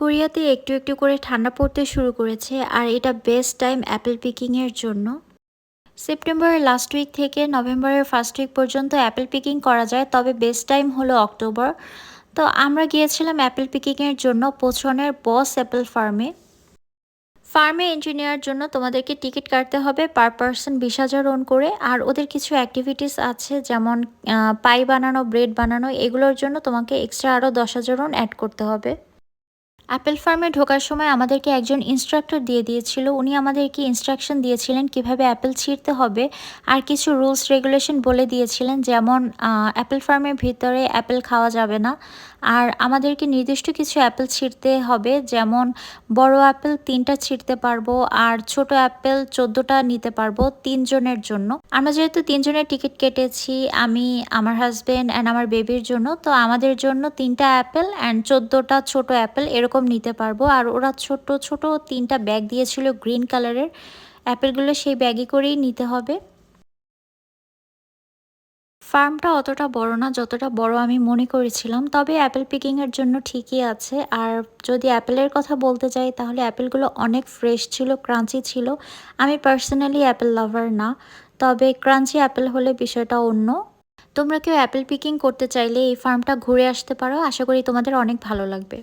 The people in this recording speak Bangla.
কোরিয়াতে একটু একটু করে ঠান্ডা পড়তে শুরু করেছে, আর এটা বেস্ট টাইম অ্যাপেল পিকিংয়ের জন্য। সেপ্টেম্বরের লাস্ট উইক থেকে নভেম্বরের ফার্স্ট উইক পর্যন্ত অ্যাপেল পিকিং করা যায়, তবে বেস্ট টাইম হলো অক্টোবর। তো আমরা গিয়েছিলাম অ্যাপেল পিকিংয়ের জন্য পোছনের বস অ্যাপেল ফার্মে। ফার্মে এন্ট্রি নেওয়ার জন্য তোমাদেরকে টিকিট কাটতে হবে পার পারসন বিশ হাজার ওন করে, আর ওদের কিছু অ্যাক্টিভিটিস আছে যেমন পাই বানানো ব্রেড বানানো, এগুলোর জন্য তোমাকে এক্সট্রা আরও দশ হাজার ওন অ্যাড করতে হবে। অ্যাপেল ফার্মে ঢোকার সময় আমাদেরকে একজন ইনস্ট্রাক্টর দিয়ে দিয়েছিল। উনি আমাদেরকে ইনস্ট্রাকশন দিয়েছিলেন কীভাবে অ্যাপেল ছিঁড়তে হবে আর কিছু রুলস রেগুলেশন বলে দিয়েছিলেন যেমন অ্যাপেল ফার্মের ভিতরে অ্যাপেল খাওয়া যাবে না। আর আমাদেরকে নির্দিষ্ট কিছু অ্যাপেল ছিঁড়তে হবে, যেমন বড় অ্যাপেল তিনটা ছিঁড়তে পারব আর ছোট অ্যাপেল চোদ্দোটা নিতে পারব তিনজনের জন্য। আমরা যেহেতু তিনজনের টিকিট কেটেছি, আমি, আমার হাজব্যান্ড অ্যান্ড আমার বেবির জন্য, তো আমাদের জন্য তিনটা অ্যাপেল অ্যান্ড চোদ্দোটা ছোট অ্যাপেল এরকম নিতে পারব। আর ওরা ছোট ছোট তিনটা ব্যাগ দিয়েছিল গ্রিন কালারের অ্যাপেলগুলো সেই ব্যাগে করেই নিতে হবে। ফার্মটা অতটা বড় না, যতটা বড় আমি মনে করেছিলাম। তবে অ্যাপেল পিকিংয়ের জন্য ঠিকই আছে। আর যদি অ্যাপেলের কথা বলতে চাই তাহলে অ্যাপেলগুলো অনেক ফ্রেশ ছিল ক্রাঞ্চি ছিল। আমি পার্সোনালি অ্যাপেল লাভার না। তবে ক্রাঞ্চি অ্যাপেল হলে বিষয়টা অন্য। তোমরা কেউ অ্যাপেল পিকিং করতে চাইলে এই ফার্মটা ঘুরে আসতে পারো। আশা করি তোমাদের অনেক ভালো লাগবে।